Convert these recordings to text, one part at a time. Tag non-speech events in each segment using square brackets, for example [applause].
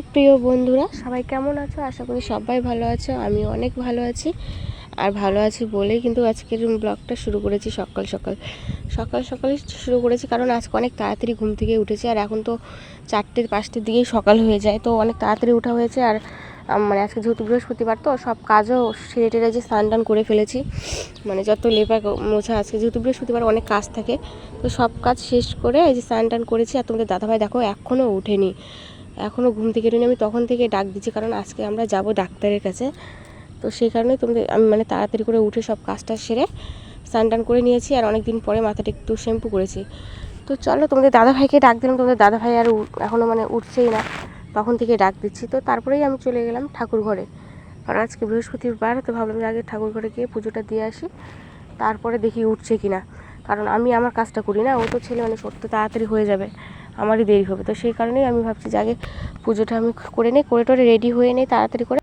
নমস্কার প্রিয় বন্ধুরা, সবাই কেমন আছো? আশা করি সবাই ভালো আছো আমি অনেক ভালো আছি। আর ভালো আছি বলেই কিন্তু আজকের ব্লগটা শুরু করেছি সকাল সকাল। সকাল সকালই শুরু করেছি কারণ আজকে অনেক তাড়াতাড়ি ঘুম থেকে উঠেছি আর এখন তো চারটে পাঁচটার দিকেই সকাল হয়ে যায়, তো অনেক তাড়াতাড়ি ওঠা হয়েছে আর মানে আজকে যেহেতু বৃহস্পতিবার, তো সব কাজও সেরে টেরে যে স্নান টান করে ফেলেছি। মানে যত লেপা মোছা আজকে যেহেতু বৃহস্পতিবার অনেক কাজ থাকে, তো সব কাজ শেষ করে এই যে স্নান টান করেছি। আর তোমাদের দাদাভাই দেখো এখনও ওঠেনি। এখনও ঘুম থেকে উঠেনি, আমি তখন থেকে ডাক দিচ্ছি, কারণ আজকে আমরা যাব ডাক্তারের কাছে। তো সেই কারণে তোমাদের আমি মানে তাড়াতাড়ি করে উঠে সব কাজটা সেরে স্নান টান করে নিয়েছি, আর অনেক দিন পরে মাথাটা একটু শ্যাম্পু করেছি। তো চলো, তোমাদের দাদাভাইকে ডাক দিলাম, তোমাদের দাদাভাই আর এখনও মানে উঠছেই না, তখন থেকে ডাক দিচ্ছি। তো তারপরেই আমি চলে গেলাম ঠাকুর ঘরে। কারণ আজকে বৃহস্পতিবার, তো ভাবলাম যে আগে ঠাকুর ঘরে গিয়ে পুজোটা দিয়ে আসি, তারপরে দেখি উঠছে কি না কারণ আমি আমার কাজটা করি না, ও তো ছেলে মানে সত্য তাড়াতাড়ি হয়ে যাবে। আমারই দেরি হবে। তো সেই কারণেই আমি ভাবছি যে আগে পুজোটা আমি করে নিই, করে টোরে রেডি হয়ে নিই, তাড়াতাড়ি করে।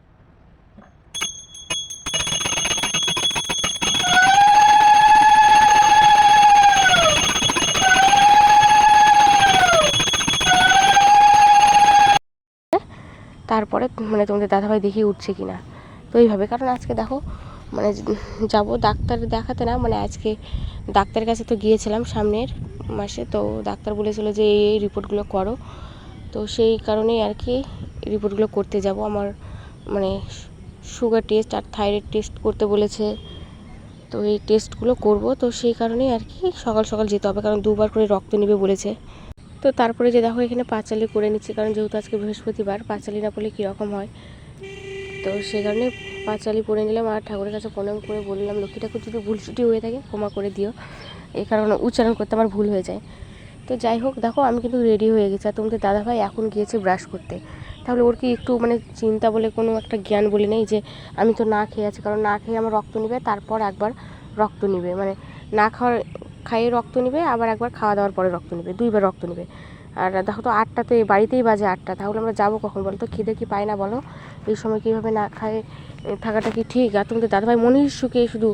তারপরে মানে তোমাদের দাদাভাই দেখি উঠছে কি না তো এইভাবে, কারণ আজকে দেখো মানে যাব ডাক্তার দেখাতে না মানে আজকে ডাক্তারের কাছে তো গিয়েছিলাম সামনের মাসে, তো ডাক্তার বলেছিল যে এই এই রিপোর্টগুলো করো। তো সেই কারণেই আর কি রিপোর্টগুলো করতে যাব। আমার মানে সুগার টেস্ট আর থাইরয়েড টেস্ট করতে বলেছে। তো এই টেস্টগুলো করব। তো সেই কারণেই আর কি সকাল সকাল যেতে হবে, কারণ দুবার করে রক্ত নেবে বলেছে। তো তারপরে যে দেখো এখানে পাঁচালি করে নিচ্ছি, কারণ যেহেতু আজকে বৃহস্পতিবার, পাঁচালি না করলে কীরকম হয়? তো সেই কারণে পাঁচালি পরে নিলাম আর ঠাকুরের কাছে প্রণাম করে বললাম, লক্ষ্মী ঠাকুর, যদি ভুল ছুটি হয়ে থাকে ক্ষমা করে দিও। এই কারণে উচ্চারণ করতে আমার ভুল হয়ে যায়। তো যাই হোক, দেখো আমি কিন্তু রেডি হয়ে গেছি। আর তোমাদের দাদাভাই এখন গিয়েছে ব্রাশ করতে। তাহলে ওর কি একটু মানে চিন্তা বলে কোনো একটা জ্ঞান বলে নেই যে, আমি তো না খেয়ে আছি। কারণ না খেয়ে আমার রক্ত নিবে, তারপর একবার রক্ত নিবে। মানে না খাওয়ার, খাইয়ে রক্ত নিবে, আবার একবার খাওয়া দাওয়ার পরে রক্ত নিবে, দুইবার রক্ত নিবে। আর দেখো তো আটটাতে, বাড়িতেই বাজে আটটা, তাহলে আমরা যাব কখন বলো তো? খিদে কি পাই না বলো? এই সময় কীভাবে না খায় থাকাটা কি ঠিক? আর তোমাদের দাদাভাই মনির সুখে শুধু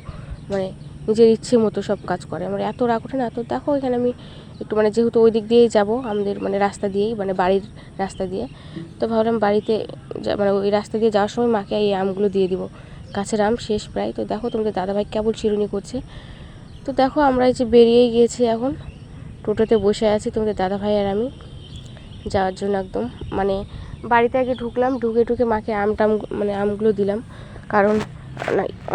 মানে নিজের ইচ্ছে মতো সব কাজ করে। আমার এত রাগ ওঠে না, তো দেখো এখানে আমি একটু মানে যেহেতু ওই দিক দিয়েই যাব, আমাদের মানে রাস্তা দিয়েই মানে বাড়ির রাস্তা দিয়ে। তো ভাবলাম বাড়িতে মানে ওই রাস্তা দিয়ে যাওয়ার সময় মাকে এই আমগুলো দিয়ে দিব। গাছের আম শেষ প্রায়। তো দেখো তোমাদের দাদাভাই কেবল চিরুনি করছে। তো দেখো আমরা এই যে বেরিয়েই গিয়েছি এখন। টোটোতে বসে আছি তোমাদের দাদাভাই আর আমি, যাওয়ার জন্য একদম। মানে বাড়িতে আগে ঢুকলাম, ঢুকে ঢুকে মাকে আম টাম মানে আমগুলো দিলাম। কারণ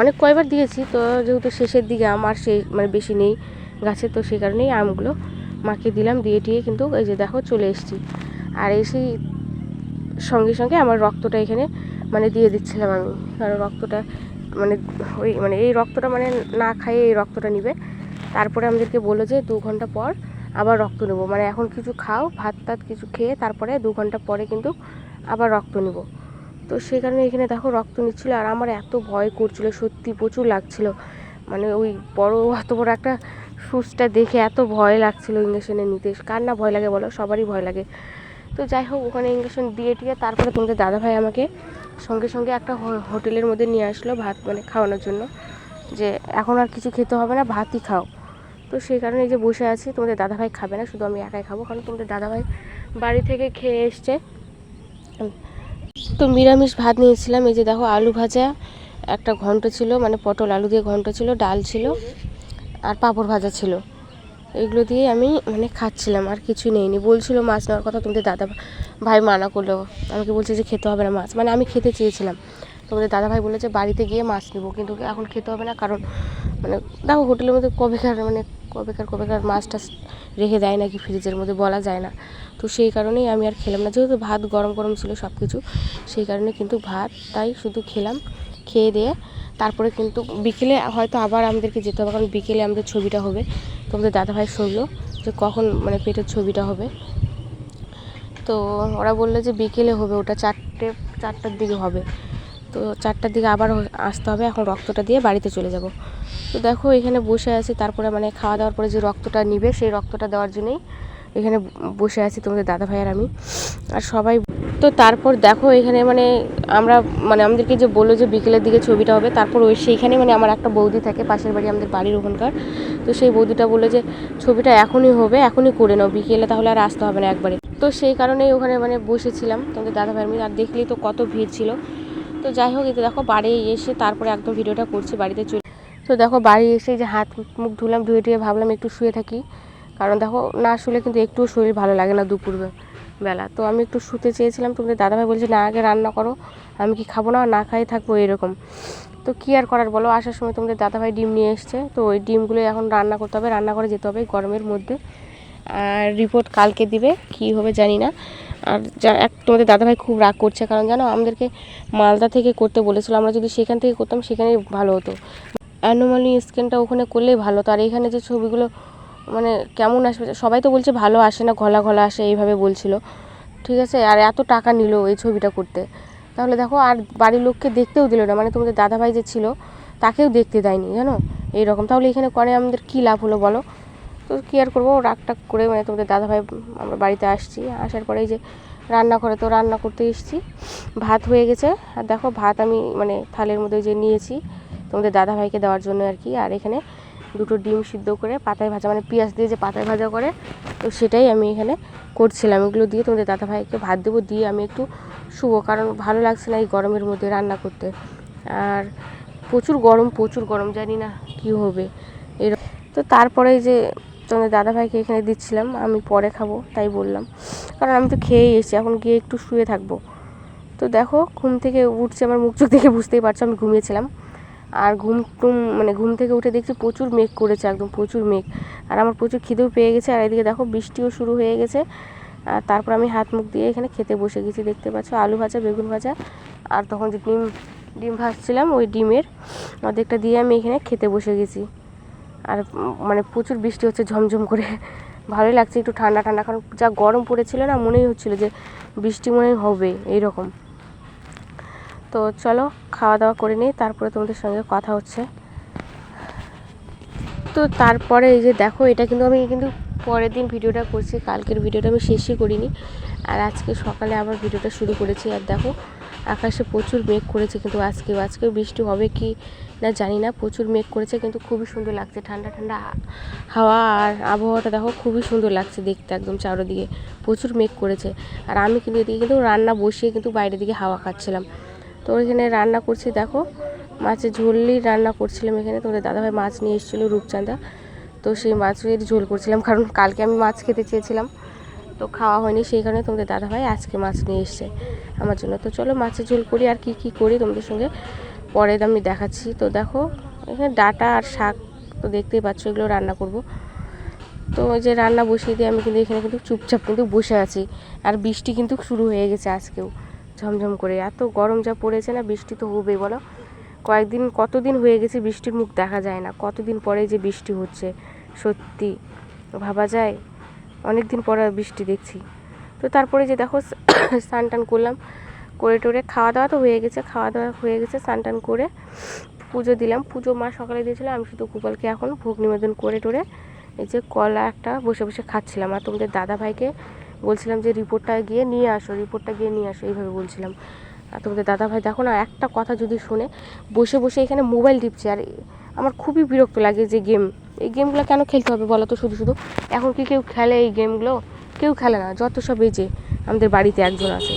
অনেক কয়বার দিয়েছি, তো যেহেতু শেষের দিকে আম আর সেই মানে বেশি নেই গাছে, তো সেই কারণেই আমগুলো মাকে দিলাম, দিয়ে টিয়ে কিন্তু এই যে দেখো চলে এসেছি। আর এসেই সঙ্গে সঙ্গে আমার রক্তটা এখানে মানে দিয়ে দিচ্ছিলাম আমি। কারণ রক্তটা মানে ওই মানে এই রক্তটা মানে না খাইয়ে এই রক্তটা নিবে। তারপরে আমাদেরকে বলল যে দু ঘণ্টা পর আবার রক্ত নেব। মানে এখন কিছু খাও, ভাত টাত কিছু খেয়ে তারপরে দু ঘণ্টা পরে কিন্তু আবার রক্ত নেব। তো সেই কারণে এখানে দেখো রক্ত নিচ্ছিলো আর আমার এত ভয় করছিল, সত্যি প্রচুর লাগছিল। মানে ওই বড়, অত বড় একটা সুচটা দেখে এত ভয় লাগছিল ইঞ্জেকশনে নিতে। কার না ভয় লাগে বলো? সবারই ভয় লাগে। তো যাই হোক, ওখানে ইঞ্জেকশন দিয়ে টিয়ে তারপরে তোমাদের দাদাভাই আমাকে সঙ্গে সঙ্গে একটা হোটেলের মধ্যে নিয়ে আসলো ভাত মানে খাওয়ানোর জন্য। যে এখন আর কিছু খেতে হবে না, ভাতই খাও। তো সেই কারণে যে বসে আছি, তোমাদের দাদাভাই খাবে না, শুধু আমি একাই খাব, কারণ তোমাদের দাদাভাই বাড়ি থেকে খেয়ে এসছে। তো নিরামিষ ভাত নিয়েছিলাম, এই যে দেখো আলু ভাজা, একটা ঘন্ট ছিল মানে পটল আলু দিয়ে ঘন্ট ছিল, ডাল ছিল, আর পাঁপড় ভাজা ছিল। এগুলো দিয়ে আমি মানে খাচ্ছিলাম, আর কিছুই নেইনি। বলছিল মাছ নেওয়ার কথা, তোমাদের দাদা ভাই মানা করল। আমাকে বলছে যে খেতে হবে না মাছ। মানে আমি খেতে চেয়েছিলাম। তোমাদের দাদা ভাই বলেছে বাড়িতে গিয়ে মাছ নেব, কিন্তু এখন খেতে হবে না, কারণ মানে দেখো হোটেলের মধ্যে কবে কবেকার মানে কবেকার কবেকার মাছ টাছ রেখে দেয় নাকি ফ্রিজের মধ্যে বলা যায় না। তো সেই কারণেই আমি আর খেলাম না। যেহেতু ভাত গরম গরম ছিল সব কিছু সেই কারণে কিন্তু ভাতটাই শুধু খেলাম, খেয়ে দিয়ে তারপরে কিন্তু বিকেলে হয়তো আবার আমাদেরকে যেতে হবে, কারণ বিকেলে আমাদের ছবিটা হবে। তোমাদের দাদাভাই শুনলো যে কখন মানে পেটের ছবিটা হবে। তো ওরা বলল যে বিকেলে হবে, ওটা চারটে, চারটার দিকে হবে। তো চারটার দিকে আবার আসতে হবে, এখন রক্তটা দিয়ে বাড়িতে চলে যাব। তো দেখো এখানে বসে আছি, তারপরে মানে খাওয়া দাওয়ার পরে যে রক্তটা নিবে, সেই রক্তটা দেওয়ার জন্যই এখানে বসে আছি তোমাদের দাদা ভাই আর আমি, আর সবাই তো তারপর দেখো এখানে মানে আমরা মানে আমাদেরকে যে বলল যে বিকেলের দিকে ছবিটা হবে, তারপর ওই সেইখানে মানে আমার একটা বৌদি থাকে, পাশের বাড়ি আমাদের বাড়ির ওখানকার। তো সেই বৌদিটা বলল যে ছবিটা এখনই হবে, এখনই করে নাও, বিকেলে তাহলে আর আসতে হবে না একবারে। তো সেই কারণেই ওখানে মানে বসেছিলাম তোমাদের দাদা মেয়ে আর দেখলেই তো কত ভিড় ছিল। তো যাই হোক এতে দেখো বাড়ি এসে তারপরে একদম ভিডিওটা করছি, বাড়িতে চলে তো দেখো বাড়ি এসে যে হাত মুখ ধুলাম, ধুয়ে টুয়ে ভাবলাম একটু শুয়ে থাকি। কারণ দেখো, না শুলে কিন্তু একটুও শরীর ভালো লাগে না দুপুর বেলা। তো আমি একটু শুতে চেয়েছিলাম তোমাদের দাদাভাই বলছে, না, আগে রান্না করো, আমি কি খাব না না খাই থাকব এরকম। তো কী আর করার বলো, আসার সময় তোমাদের দাদাভাই ডিম নিয়ে এসছে। তো ওই ডিমগুলো এখন রান্না করতে হবে রান্না করে যেতে হবে গরমের মধ্যে। আর রিপোর্ট কালকে দিবে, কী হবে জানি না। আর যা, এক, তোমাদের দাদাভাই খুব রাগ করছে, কারণ জানো, আমাদেরকে মালদা থেকে করতে বলেছিল, আমরা যদি সেখান থেকে করতাম, সেখানেই ভালো হতো। অ্যানোমালি স্ক্যানটা ওখানে করলেই ভালো তো আর এখানে যে ছবিগুলো মানে কেমন আসবে, সবাই তো বলছে ভালো আসে না, ঘলা ঘলা আসে, এইভাবে বলছিল। ঠিক আছে, আর এত টাকা নিল এই ছবিটা করতে। তাহলে দেখো, আর বাড়ির লোককে দেখতেও দিল না মানে তোমাদের দাদাভাই যে ছিল, তাকেও দেখতে দেয়নি, জানো? এইরকম, তাহলে এখানে করে আমাদের কী লাভ হলো বলো? তো কী আর করব? রাগ টাগ করে মানে তোমাদের দাদাভাই, আমরা বাড়িতে আসছি। আসার পরে যে রান্না করে তো রান্না করতে এসেছি। ভাত হয়ে গেছে। আর দেখো, ভাত আমি মানে থালের মধ্যে যে নিয়েছি, তোমাদের দাদাভাইকে দেওয়ার জন্য আর কি। আর এখানে দুটো ডিম সিদ্ধ করে পাতায় ভাজা মানে পেঁয়াজ দিয়ে যে পাতায় ভাজা করে, তো সেটাই আমি এখানে করছিলাম। এগুলো দিয়ে তোমাদের দাদাভাইকে ভাত দেবো, দিয়ে আমি একটু শুবো। কারণ ভালো লাগছে না এই গরমের মধ্যে রান্না করতে। আর প্রচুর গরম প্রচুর গরম, জানি না কী হবে। এরকম তো তারপরে যে তোমাদের দাদাভাইকে এখানে দিচ্ছিলাম, আমি পরে খাব, তাই বললাম। কারণ আমি তো খেয়েই এসেছি, এখন গিয়ে একটু শুয়ে থাকব। তো দেখো, ঘুম থেকে উঠছে, আমার মুখ চোখ দেখে বুঝতেই পারছ, আমি ঘুমিয়েছিলাম। আর ঘুম টুম মানে ঘুম থেকে উঠে দেখছি প্রচুর মেঘ করেছে, একদম প্রচুর মেঘ। আর আমার প্রচুর খিদেও পেয়ে গেছে, আর এদিকে দেখো, বৃষ্টিও শুরু হয়ে গেছে। আর তারপর আমি হাত মুখ দিয়ে এখানে খেতে বসে গেছি, দেখতে পাচ্ছ, আলু ভাজা, বেগুন ভাজা। আর তখন যে ডিম ডিম ভাজছিলাম, ওই ডিমের অর্ধেকটা দিয়ে আমি এখানে খেতে বসে গেছি। আর মানে প্রচুর বৃষ্টি হচ্ছে ঝমঝম করে। ভালোই লাগছে একটু ঠান্ডা ঠান্ডা, কারণ যা গরম পড়েছিল না, মনেই হচ্ছিল যে বৃষ্টি মনে হবে, এইরকম। তো চলো, খাওয়া দাওয়া করে নিই, তারপরে তোমাদের সঙ্গে কথা হচ্ছে। তো তারপরে এই যে দেখো, এটা কিন্তু আমি কিন্তু পরের দিন ভিডিওটা করছি, কালকের ভিডিওটা আমি শেষই করিনি। আর আজকে সকালে আবার ভিডিওটা শুরু করেছি, আর দেখো আকাশে প্রচুর মেঘ করেছে, কিন্তু আজকেও আজকেও বৃষ্টি হবে কি না জানি না। প্রচুর মেঘ করেছে, কিন্তু খুবই সুন্দর লাগছে। ঠান্ডা ঠান্ডা হাওয়া আর আবহাওয়াটা দেখো, খুবই সুন্দর লাগছে দেখতে একদম চারোদিকে। প্রচুর মেঘ করেছে। আর আমি কিন্তু এদিকে কিন্তু রান্না বসিয়ে কিন্তু বাইরের দিকে হাওয়া খাচ্ছিলাম। তো এখানে রান্না করছি, দেখো, মাছের ঝোলই রান্না করছিলাম এখানে। তোমাদের দাদাভাই মাছ নিয়ে এসেছিল রূপচাঁদা। তো সেই মাছের ঝোল করছিলাম, কারণ কালকে আমি মাছ খেতে চেয়েছিলাম। তো খাওয়া হয়নি, সেই কারণে তোমাদের দাদাভাই আজকে মাছ নিয়ে এসছে। আমার জন্য। তো চলো মাছের ঝোল করি আর কি কি করি তোমাদের সঙ্গে। পরে আমি দেখাচ্ছি। তো দেখো, এখানে ডাটা আর শাক তো দেখতেই পাচ্ছ, এগুলো রান্না করব। তো ওই যে রান্না বসিয়ে দিয়ে আমি কিন্তু এখানে কিন্তু চুপচাপ কিন্তু বসে আছি। আর বৃষ্টি কিন্তু শুরু হয়ে গেছে আজকেও, ঝমঝম করে। এত গরম যা পড়েছে না, বৃষ্টি তো হবেই, বলো। কয়েকদিন, কতদিন হয়ে গেছে বৃষ্টির মুখ দেখা যায় না। কতদিন পরে যে বৃষ্টি হচ্ছে, সত্যি। ভাবা যায়? অনেক দিন পরে বৃষ্টি দেখছি। তো তারপরে যে দেখো [coughs] স্নান টান করলাম, করে টোরে খাওয়া দাওয়া তো হয়ে গেছে খাওয়া দাওয়া হয়ে গেছে স্নান টান করে পুজো দিলাম। পুজো মা সকালে দিয়েছিল, আমি শুধু গোপালকে এখন ভোগ নিবেদন করে টোরে এই যে কলা একটা বসে বসে খাচ্ছিলাম। আর তোমাদের দাদা ভাইকে বলছিলাম যে, রিপোর্টটা গিয়ে নিয়ে আসো, রিপোর্টটা গিয়ে নিয়ে আসো। এইভাবে বলছিলাম। আর তোমাদের দাদা ভাই দেখো না, একটা কথা যদি শুনে, বসে বসে এখানে মোবাইল টিপছে। আর আমার খুবই বিরক্ত লাগে যে গেম এই গেমগুলো কেন খেলতে হবে বলো তো শুধু শুধু? এখন কি কেউ খেলে এই গেমগুলো কেউ খেলে না, যত সব এই যে আমাদের বাড়িতে একজন আছে।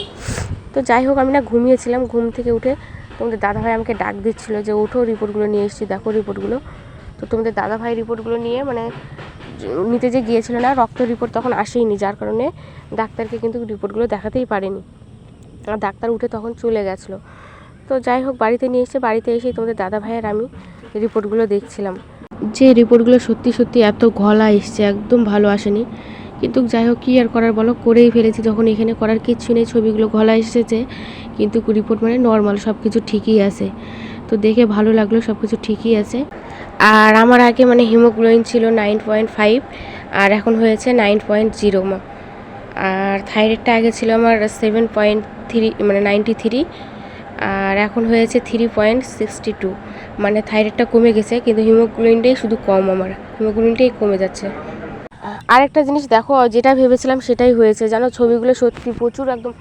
তো যাই হোক, আমি না ঘুমিয়েছিলাম, ঘুম থেকে উঠে তোমাদের দাদাভাই আমাকে ডাক দিচ্ছিল যে ওঠো রিপোর্টগুলো নিয়ে এসেছি, দেখো রিপোর্টগুলো তো তোমাদের দাদাভাই রিপোর্টগুলো নিয়ে মানে নিতে যে গিয়েছিল না, রক্ত রিপোর্ট তখন আসেইনি, যার কারণে ডাক্তারকে কিন্তু রিপোর্টগুলো দেখাতেই পারেনি। আর ডাক্তার উঠে তখন চলে গেছিল। তো যাই হোক, বাড়িতে নিয়ে এসে, বাড়িতে এসে তোমাদের দাদা ভাই আর আমি রিপোর্টগুলো দেখছিলাম। যে রিপোর্টগুলো সত্যি সত্যি এত ঘলা এসছে, একদম ভালো আসেনি। কিন্তু যাই হোক, কী আর করার বলো? করেই ফেলেছি, যখন এখানে করার কিচ্ছু নেই, ছবিগুলো ঘলা এসেছে। কিন্তু রিপোর্ট মানে নর্মাল সব কিছু ঠিকই আছে। তো দেখে ভালো লাগল সব কিছু ঠিকই আছে। আর আমার আগে মানে হিমোগ্লোবিন ছিল নাইন পয়েন্ট ফাইভ আর এখন হয়েছে নাইন পয়েন্ট জিরো আর থাইরয়েডটা আগে ছিল আমার সেভেন পয়েন্ট থ্রি মানে নাইনটি থ্রি আর এখন হয়েছে থ্রি পয়েন্ট সিক্সটি টু মানে থাইরয়েডটা কমে গেছে, কিন্তু হিমোগ্লোবিনটাই শুধু কম আমার। হিমোগ্লোবিনটাই কমে যাচ্ছে। আরেকটা জিনিস দেখো, যেটা ভেবেছিলাম সেটাই হয়েছে। জানো, ছবিগুলো সত্যি প্রচুর একদম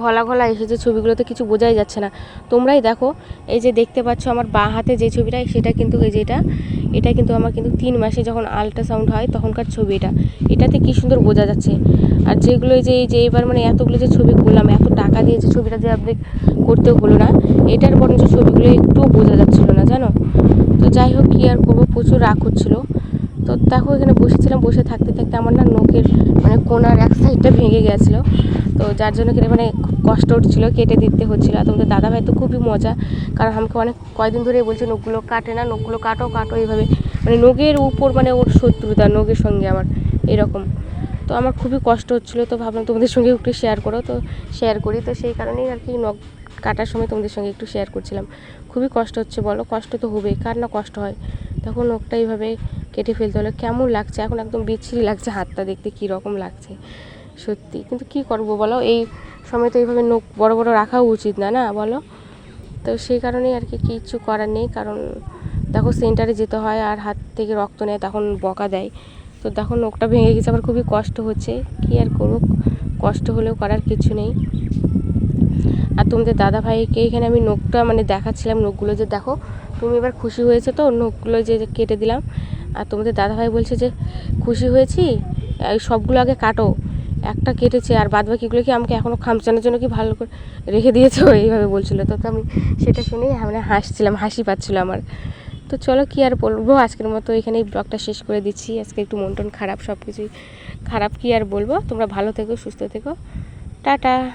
ঘলা ঘলা এসেছে, ছবিগুলোতে কিছু বোঝাই যাচ্ছে না। তোমরাই দেখো, এই যে দেখতে পাচ্ছ আমার বাঁ হাতে যে ছবিটা, সেটা কিন্তু এই যে এটা এটা কিন্তু আমার কিন্তু তিন মাসে যখন আলট্রাসাউন্ড হয় তখনকার ছবি এটা। এটাতে কি সুন্দর বোঝা যাচ্ছে। আর যেগুলো যে এই যে এবার মানে এতগুলো যে ছবি করলাম, এত টাকা দিয়ে যে ছবিটা যে আপনি করতে হলো না, এটার বরঞ্চ ছবিগুলো একটুও বোঝা যাচ্ছিল না, জানো? তো যাই হোক, কী আর করব? প্রচুর রাগ হচ্ছিল। তো দেখো, এখানে বসেছিলাম, বসে থাকতে থাকতে আমার না নোকের মানে কোনার এক সাইডটা ভেঙে গেছিল। তো যার জন্য কেটে মানে খুব কষ্ট হচ্ছিল, কেটে দিতে হচ্ছিল। আর তোমাদের দাদা ভাই তো খুবই মজা। কারণ আমাকে অনেক কয়দিন ধরে বলছে, নখগুলো কাটে না, নখগুলো কাটো কাটো। এইভাবে। মানে নখের উপর মানে ওর শত্রুতা, নখের সঙ্গে আমার এরকম। তো আমার খুবই কষ্ট হচ্ছিল, তো ভাবলাম তোমাদের সঙ্গে একটু শেয়ার করো। তো শেয়ার করি, তো সেই কারণেই আর কি নখ কাটার সময় তোমাদের সঙ্গে একটু শেয়ার করছিলাম। খুবই কষ্ট হচ্ছে, বলো। কষ্ট তো হবেই, কার না কষ্ট হয়? তখন নখটা এইভাবে কেটে ফেলতে হলো। কেমন লাগছে? এখন একদম বিচ্ছিরি লাগছে হাতটা দেখতে, কী রকম লাগছে? সত্যি। কিন্তু কি করব বলো? এই সময় তো এইভাবে নখ বড় বড় রাখাও উচিত না না বলো? তো সেই কারণেই আর কি কিচ্ছু করার নেই। কারণ দেখো সেন্টারে যেতে হয় আর হাত থেকে রক্ত নেয়, তখন বকা দেয়। তো দেখো নখটা ভেঙে গেছে, আমার খুবই কষ্ট হচ্ছে। কী আর করব? কষ্ট হলেও করার কিছু নেই। আর তোমাদের দাদা ভাইকে এখানে আমি নখটা মানে দেখাচ্ছিলাম, নখগুলো যে দেখো, তুমি এবার খুশি হয়েছে তো? নখগুলো যে কেটে দিলাম। তোমাদের দাদাভাই বলছে যে, খুশি হয়েছি? এই সবগুলো আগে কাটো। একটা কেটেছে আর বাদ বাকিগুলো কি আমাকে এখনও খামচানোর জন্য কি ভালো করে রেখে দিয়েছ? [laughs] এইভাবে বলছিলো। তো আমি সেটা শুনেই মানে হাসছিলাম, হাসি পাচ্ছিলো আমার। তো চলো কি আর বলব? আজকের মতো এখানেই ব্লগটা শেষ করে দিচ্ছি। আজকে একটু মন টন খারাপ সব কিছুই খারাপ কি আর বলব? তোমরা ভালো থেকো, সুস্থ থেকো। টাটা!